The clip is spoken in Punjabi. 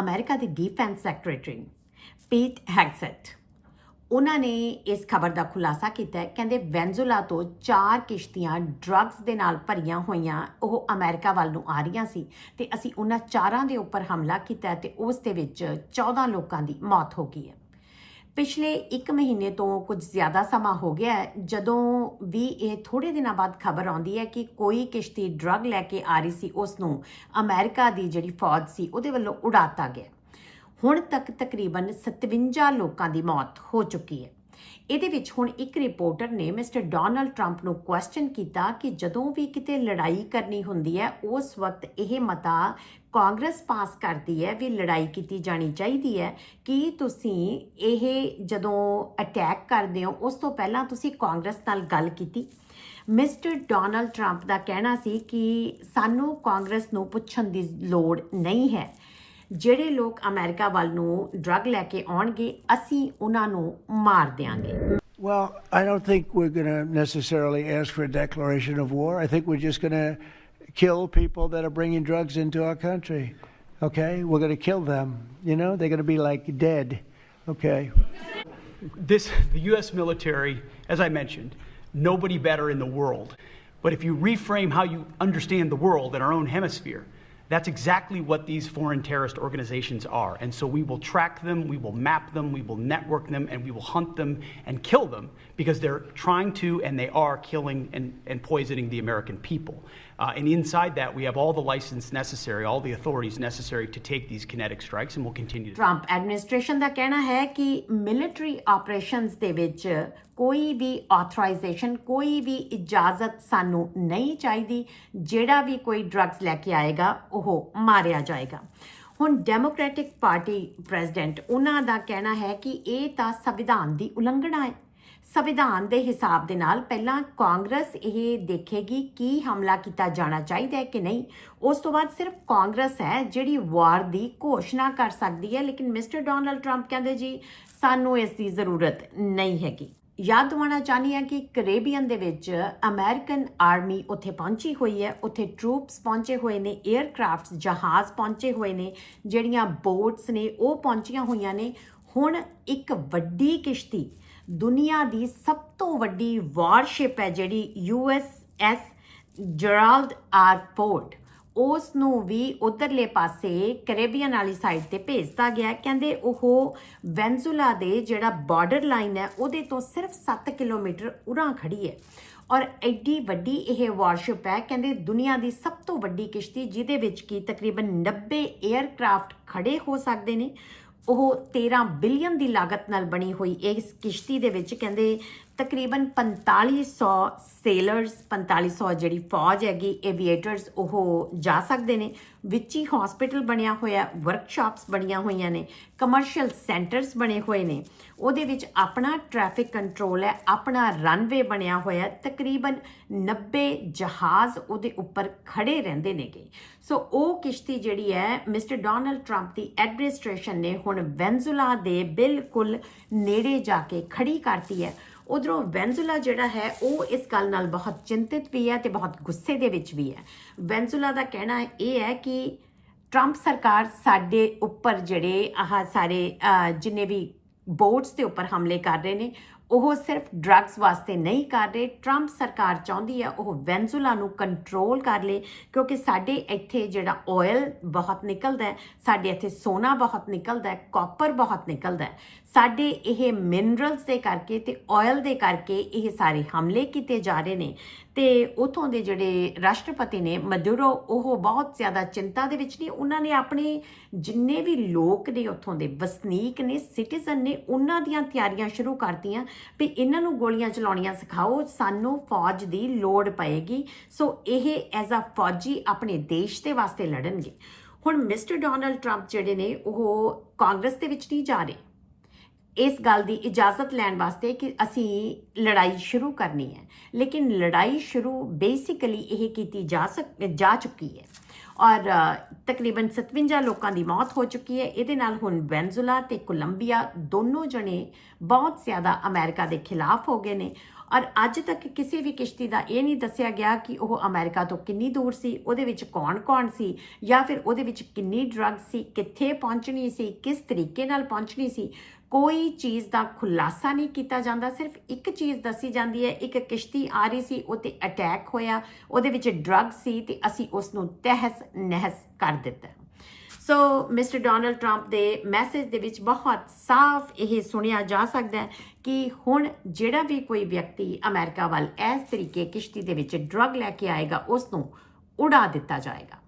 ਅਮਰੀਕਾ ਦੇ ਡਿਫੈਂਸ ਸੈਕਟਰੀ ਪੀਟ ਹੈਗਸੈਟ ਉਹਨਾਂ ਨੇ ਇਸ ਖਬਰ ਦਾ ਖੁਲਾਸਾ ਕੀਤਾ ਹੈ। ਕਹਿੰਦੇ ਵੈਨਜ਼ੂਲਾ ਤੋਂ ਚਾਰ ਕਿਸ਼ਤੀਆਂ ਡਰੱਗਸ ਦੇ ਨਾਲ ਭਰੀਆਂ ਹੋਈਆਂ, ਉਹ ਅਮਰੀਕਾ ਵੱਲ ਨੂੰ ਆ ਰਹੀਆਂ ਸੀ ਤੇ ਅਸੀਂ ਉਹਨਾਂ ਚਾਰਾਂ ਦੇ ਉੱਪਰ ਹਮਲਾ ਕੀਤਾ ਹੈ ਤੇ ਉਸ ਦੇ ਵਿੱਚ 14 ਲੋਕਾਂ ਦੀ ਮੌਤ ਹੋ ਗਈ ਹੈ। ਪਿਛਲੇ 1 ਮਹੀਨੇ ਤੋਂ ਕੁਝ ਜ਼ਿਆਦਾ ਸਮਾਂ ਹੋ ਗਿਆ ਹੈ, ਜਦੋਂ ਵੀ ਇਹ ਥੋੜੇ ਦਿਨਾਂ ਬਾਅਦ ਖਬਰ ਆਉਂਦੀ ਹੈ ਕਿ ਕੋਈ ਕਿਸ਼ਤੀ ਡਰੱਗ ਲੈ ਕੇ ਆ ਰਹੀ ਸੀ ਉਸ ਨੂੰ ਅਮਰੀਕਾ ਦੀ ਜਿਹੜੀ ਫੌਜ ਸੀ, ਉਹਦੇ ਵੱਲੋਂ ਉਡਾਤਾ ਗਿਆ। ਹੁਣ ਤੱਕ ਤਕਰੀਬਨ 57 ਲੋਕਾਂ ਦੀ ਮੌਤ ਹੋ ਚੁੱਕੀ ਹੈ। ਇਹਦੇ ਵਿੱਚ ਹੁਣ ਇੱਕ ਰਿਪੋਰਟਰ ਨੇ ਮਿਸਟਰ ਡੋਨਲਡ ਟਰੰਪ ਨੂੰ ਕੁਐਸਚਨ ਕੀਤਾ ਕਿ ਜਦੋਂ ਵੀ ਕਿਤੇ ਲੜਾਈ ਕਰਨੀ ਹੁੰਦੀ ਹੈ, ਉਸ ਵਕਤ ਇਹ ਮਤਾ ਕਾਂਗਰਸ ਪਾਸ ਕਰਦੀ ਹੈ ਵੀ ਲੜਾਈ ਕੀਤੀ ਜਾਣੀ ਚਾਹੀਦੀ ਹੈ। ਕਿ ਤੁਸੀਂ ਇਹ ਜਦੋਂ ਅਟੈਕ ਕਰਦੇ ਹੋ, ਉਸ ਤੋਂ ਪਹਿਲਾਂ ਤੁਸੀਂ ਕਾਂਗਰਸ ਨਾਲ ਗੱਲ ਕੀਤੀ? ਮਿਸਟਰ ਡੋਨਲਡ ਟਰੰਪ ਦਾ ਕਹਿਣਾ ਸੀ ਕਿ ਸਾਨੂੰ ਕਾਂਗਰਸ ਨੂੰ ਪੁੱਛਣ ਦੀ ਲੋੜ ਨਹੀਂ ਹੈ। ਜਿਹੜੇ ਲੋਕ ਅਮਰੀਕਾ ਵੱਲ ਨੂੰ ਡਰੱਗ ਲੈ ਕੇ ਆਉਣਗੇ ਅਸੀਂ ਉਹਨਾਂ ਨੂੰ ਮਾਰ ਦਿਆਂਗੇ Well, I don't think we're going to necessarily ask for a declaration of war. I think we're just going to kill people that are bringing drugs into our country. Okay? We're going to kill them. You know, they're going to be like dead. Okay? This, the U.S. military, as I mentioned, nobody better in the world. But if you reframe how you understand the world in our own hemisphere, that's exactly what these foreign terrorist organizations are. And so we will track them, we will map them, we will network them, and we will hunt them and kill them because they're trying to and they are killing and, and poisoning the American people. Uh, and inside that, we have all the license necessary, all the authorities necessary to take these kinetic strikes, and we'll continue Trump administration ਦਾ ਕਹਿਣਾ ਹੈ ਕਿ ਮਿਲਟਰੀ ਆਪਰੇਸ਼ਨਸ ਦੇ ਵਿੱਚ ਕੋਈ ਵੀ ਆਥੋਰਾਈਜੇਸ਼ਨ ਕੋਈ ਵੀ ਇਜਾਜ਼ਤ ਸਾਨੂੰ ਨਹੀਂ ਚਾਹੀਦੀ। ਜਿਹੜਾ ਵੀ ਕੋਈ ਡਰੱਗਸ ਲੈ ਕੇ ਆਏਗਾ ਉਹ ਮਾਰਿਆ ਜਾਏਗਾ। ਹੁਣ ਡੈਮੋਕ੍ਰੈਟਿਕ ਪਾਰਟੀ ਪ੍ਰੈਜ਼ੀਡੈਂਟ ਉਹਨਾਂ ਦਾ ਕਹਿਣਾ ਹੈ ਕਿ ਇਹ ਤਾਂ ਸੰਵਿਧਾਨ ਦੀ ਉਲੰਘਣਾ ਹੈ। ਸੰਵਿਧਾਨ ਦੇ ਹਿਸਾਬ ਦੇ ਨਾਲ ਪਹਿਲਾਂ ਕਾਂਗਰਸ ਇਹ ਦੇਖੇਗੀ ਕੀ ਹਮਲਾ ਕੀਤਾ ਜਾਣਾ ਚਾਹੀਦਾ ਹੈ ਕਿ ਨਹੀਂ। ਉਸ ਤੋਂ ਬਾਅਦ ਸਿਰਫ ਕਾਂਗਰਸ ਹੈ ਜਿਹੜੀ ਵਾਰ ਦੀ ਘੋਸ਼ਣਾ ਕਰ ਸਕਦੀ ਹੈ, ਲੇਕਿਨ ਮਿਸਟਰ ਡੋਨਲਡ ਟਰੰਪ ਕਹਿੰਦੇ ਜੀ, ਸਾਨੂੰ ਇਸ ਦੀ ਜ਼ਰੂਰਤ ਨਹੀਂ ਹੈਗੀ। ਯਾਦ ਦਿਵਾਉਣਾ ਚਾਹਨੀ ਹਾਂ ਕਿ ਕੈਰੇਬੀਅਨ ਦੇ ਵਿੱਚ ਅਮਰੀਕਨ ਆਰਮੀ ਉੱਥੇ ਪਹੁੰਚੀ ਹੋਈ ਹੈ। ਉੱਥੇ ਟਰੂਪਸ ਪਹੁੰਚੇ ਹੋਏ ਨੇ 에ਅਰਕ੍ਰਾਫਟਸ ਜਹਾਜ਼ ਪਹੁੰਚੇ ਹੋਏ ਨੇ, ਜਿਹੜੀਆਂ ਬੋਟਸ ਨੇ ਉਹ ਪਹੁੰਚੀਆਂ ਹੋਈਆਂ ਨੇ। ਹੁਣ ਇੱਕ ਵੱਡੀ ਕਿਸ਼ਤੀ ਦੁਨੀਆ ਦੀ ਸਭ ਤੋਂ ਵੱਡੀ ਵਾਰਸ਼ਿਪ ਹੈ ਜਿਹੜੀ ਯੂਐਸਐਸ ਜਰਾਲਡ ਆਰ ਫੋਰਟ। ਉਸ ਨੂੰ ਵੀ ਉਧਰਲੇ ਪਾਸੇ ਕੈਰੇਬੀਅਨ ਵਾਲੀ ਸਾਈਡ ਤੇ ਭੇਜਤਾ ਗਿਆ। ਕਹਿੰਦੇ ਉਹ ਵੈਨਜ਼ੂਲਾ ਦੇ ਜਿਹੜਾ ਬਾਰਡਰ ਲਾਈਨ ਹੈ, ਉਹਦੇ ਤੋਂ ਸਿਰਫ 7 ਕਿਲੋਮੀਟਰ ਉਰਾਂ ਖੜੀ ਹੈ ਔਰ ਐਡੀ ਵੱਡੀ ਇਹ ਵਾਰਸ਼ਿਪ ਹੈ। ਕਹਿੰਦੇ ਦੁਨੀਆ ਦੀ ਸਭ ਤੋਂ ਵੱਡੀ ਕਿਸ਼ਤੀ ਜਿਹਦੇ ਵਿੱਚ ਕੀ ਤਕਰੀਬਨ 90 에ਅਰਕ੍ਰਾਫਟ ਖੜੇ ਹੋ ਸਕਦੇ ਨੇ। ਉਹ 13 ਬਿਲੀਅਨ ਦੀ ਲਾਗਤ ਨਾਲ ਬਣੀ ਹੋਈ ਇਸ ਕਿਸ਼ਤੀ ਦੇ ਵਿੱਚ। ਕਹਿੰਦੇ ਤਕਰੀਬਨ 4500 ਸੇਲਰਸ 4500 ਜਿਹੜੀ ਫੌਜ ਹੈਗੀ ਐਵੀਏਟਰਸ ਉਹ ਜਾ ਸਕਦੇ ਨੇ। ਵਿੱਚ ਹੀ ਹਸਪੀਟਲ ਬਣਿਆ ਹੋਇਆ ਵਰਕਸ਼ਾਪਸ ਬਣੀਆਂ ਹੋਈਆਂ ਨੇ ਕਮਰਸ਼ੀਅਲ ਸੈਂਟਰਸ ਬਣੇ ਹੋਏ ਨੇ। ਉਹਦੇ ਵਿੱਚ ਆਪਣਾ ਟ੍ਰੈਫਿਕ ਕੰਟਰੋਲ ਹੈ, ਆਪਣਾ ਰਨਵੇ ਬਣਿਆ ਹੋਇਆ ਤਕਰੀਬਨ 90 ਜਹਾਜ਼ ਉਹਦੇ ਉੱਪਰ ਖੜੇ ਰਹਿੰਦੇ ਨੇਗੇ। ਸੋ ਉਹ ਕਿਸ਼ਤੀ ਜਿਹੜੀ ਹੈ, ਮਿਸਟਰ ਡੋਨਲਡ ਟਰੰਪ ਦੀ ਐਡਮਿਨਿਸਟ੍ਰੇਸ਼ਨ ਨੇ ਹੁਣ ਵੈਨਜ਼ੂਲਾ ਦੇ ਬਿਲਕੁਲ ਨੇੜੇ ਜਾ ਕੇ ਖੜੀ ਕਰਤੀ ਹੈ। ਉਧਰੋਂ ਵੈਨਜ਼ੂਲਾ ਜਿਹੜਾ ਹੈ, ਉਹ ਇਸ ਗੱਲ ਨਾਲ ਬਹੁਤ ਚਿੰਤਿਤ ਵੀ ਹੈ ਤੇ ਬਹੁਤ ਗੁੱਸੇ ਦੇ ਵਿੱਚ ਵੀ ਹੈ। ਵੈਨਜ਼ੂਲਾ ਦਾ ਕਹਿਣਾ ਇਹ ਹੈ ਕਿ ਟਰੰਪ ਸਰਕਾਰ ਸਾਡੇ ਉੱਪਰ ਜਿਹੜੇ ਆਹ ਸਾਰੇ ਜਿੰਨੇ ਵੀ ਬੋਟਸ ਦੇ ਉੱਪਰ ਹਮਲੇ ਕਰ ਰਹੇ ਨੇ ਉਹ ਸਿਰਫ ਡਰੱਗਸ ਵਾਸਤੇ ਨਹੀਂ ਕਰ ਰਹੇ। ਟਰੰਪ ਸਰਕਾਰ ਚਾਹੁੰਦੀ ਹੈ ਉਹ ਵੈਨਜ਼ੂਲਾ ਨੂੰ ਕੰਟਰੋਲ ਕਰ ਲੇ, ਕਿਉਂਕਿ ਸਾਡੇ ਇੱਥੇ ਜਿਹੜਾ ਆਇਲ ਬਹੁਤ ਨਿਕਲਦਾ ਹੈ, ਸਾਡੇ ਇੱਥੇ ਸੋਨਾ ਬਹੁਤ ਨਿਕਲਦਾ ਹੈ ਕਾਪਰ ਬਹੁਤ ਨਿਕਲਦਾ ਹੈ। ਸਾਡੇ ਇਹ ਮਿਨਰਲਸ ਦੇ ਕਰਕੇ ਤੇ ਆਇਲ ਦੇ ਕਰਕੇ ਇਹ ਸਾਰੇ ਹਮਲੇ ਕੀਤੇ ਜਾ ਰਹੇ ਨੇ। ਤੇ ਉਥੋਂ ਦੇ ਜਿਹੜੇ ਰਾਸ਼ਟਰਪਤੀ ਨੇ ਮਦੂਰੋ ਉਹ ਬਹੁਤ ਜ਼ਿਆਦਾ ਚਿੰਤਾ ਦੇ ਵਿੱਚ ਨੇ। ਉਹਨਾਂ ਨੇ ਆਪਣੇ ਜਿੰਨੇ ਵੀ ਲੋਕ ਨੇ ਉਥੋਂ ਦੇ, ਵਸਨੀਕ ਨੇ ਸਿਟੀਜ਼ਨ ਨੇ, ਉਹਨਾਂ ਦੀਆਂ ਤਿਆਰੀਆਂ ਸ਼ੁਰੂ ਕਰਤੀਆਂ। ਵੀ ਇਹਨਾਂ ਨੂੰ ਗੋਲੀਆਂ ਚਲਾਉਣੀਆਂ ਸਿਖਾਓ, ਸਾਨੂੰ ਫੌਜ ਦੀ ਲੋੜ ਪਏਗੀ। ਸੋ ਇਹ ਐਜ਼ ਅ ਫੌਜੀ ਆਪਣੇ ਦੇਸ਼ ਦੇ ਵਾਸਤੇ ਲੜਨਗੇ। ਹੁਣ ਮਿਸਟਰ ਡੋਨਲਡ ਟਰੰਪ ਜਿਹੜੇ ਨੇ, ਉਹ ਕਾਂਗਰਸ ਦੇ ਵਿੱਚ ਨਹੀਂ ਜਾ ਰਹੇ। ਇਸ ਗੱਲ ਦੀ ਇਜਾਜ਼ਤ ਲੈਣ ਵਾਸਤੇ ਕਿ ਅਸੀਂ ਲੜਾਈ ਸ਼ੁਰੂ ਕਰਨੀ ਹੈ। ਲੇਕਿਨ ਲੜਾਈ ਸ਼ੁਰੂ ਬੇਸਿਕਲੀ ਇਹ ਕੀਤੀ ਜਾ ਸਕ, ਜਾ ਚੁੱਕੀ ਹੈ। ਔਰ ਤਕਰੀਬਨ 57 ਲੋਕਾਂ ਦੀ ਮੌਤ ਹੋ ਚੁੱਕੀ ਹੈ। ਇਹਦੇ ਨਾਲ ਹੁਣ ਵੈਨਜ਼ੂਲਾ ਤੇ ਕੋਲੰਬੀਆ ਦੋਨੋਂ ਜਣੇ ਬਹੁਤ ਜ਼ਿਆਦਾ ਅਮਰੀਕਾ ਦੇ ਖਿਲਾਫ ਹੋ ਗਏ ਨੇ। ਔਰ ਅੱਜ ਤੱਕ ਕਿਸੇ ਵੀ ਕਿਸ਼ਤੀ ਦਾ ਇਹ ਨਹੀਂ ਦੱਸਿਆ ਗਿਆ ਕਿ ਉਹ ਅਮਰੀਕਾ ਤੋਂ ਕਿੰਨੀ ਦੂਰ ਸੀ, ਉਹਦੇ ਵਿੱਚ ਕੌਣ-ਕੌਣ ਸੀ ਜਾਂ ਫਿਰ ਉਹਦੇ ਵਿੱਚ ਕਿੰਨੀ ਡਰੱਗ ਸੀ, ਕਿੱਥੇ ਪਹੁੰਚਣੀ ਸੀ, ਕਿਸ ਤਰੀਕੇ ਨਾਲ ਪਹੁੰਚਣੀ ਸੀ। ਕੋਈ ਚੀਜ਼ ਦਾ ਖੁਲਾਸਾ ਨਹੀਂ ਕੀਤਾ ਜਾਂਦਾ, ਸਿਰਫ ਇੱਕ ਚੀਜ਼ ਦੱਸੀ ਜਾਂਦੀ ਹੈ, ਇੱਕ ਕਿਸ਼ਤੀ ਆ ਰਹੀ ਸੀ ਉਹ ਤੇ ਅਟੈਕ ਹੋਇਆ, ਉਹਦੇ ਵਿੱਚ ਡਰੱਗ ਸੀ ਤੇ ਅਸੀਂ ਉਸ ਨੂੰ ਤਹਿਸ ਨਹਿਸ ਕਰ ਦਿੱਤਾ। ਸੋ ਮਿਸਟਰ ਡੋਨਲਡ ਟਰੰਪ ਦੇ ਮੈਸੇਜ ਦੇ ਵਿੱਚ ਬਹੁਤ ਸਾਫ਼ ਇਹ ਸੁਣਿਆ ਜਾ ਸਕਦਾ ਹੈ ਕਿ ਹੁਣ ਜਿਹੜਾ ਵੀ ਕੋਈ ਵਿਅਕਤੀ ਅਮਰੀਕਾ ਵੱਲ ਇਸ ਤਰੀਕੇ ਕਿਸ਼ਤੀ ਦੇ ਵਿੱਚ ਡਰੱਗ ਲੈ ਕੇ ਆਏਗਾ ਉਸ ਨੂੰ ਉਡਾ ਦਿੱਤਾ ਜਾਏਗਾ।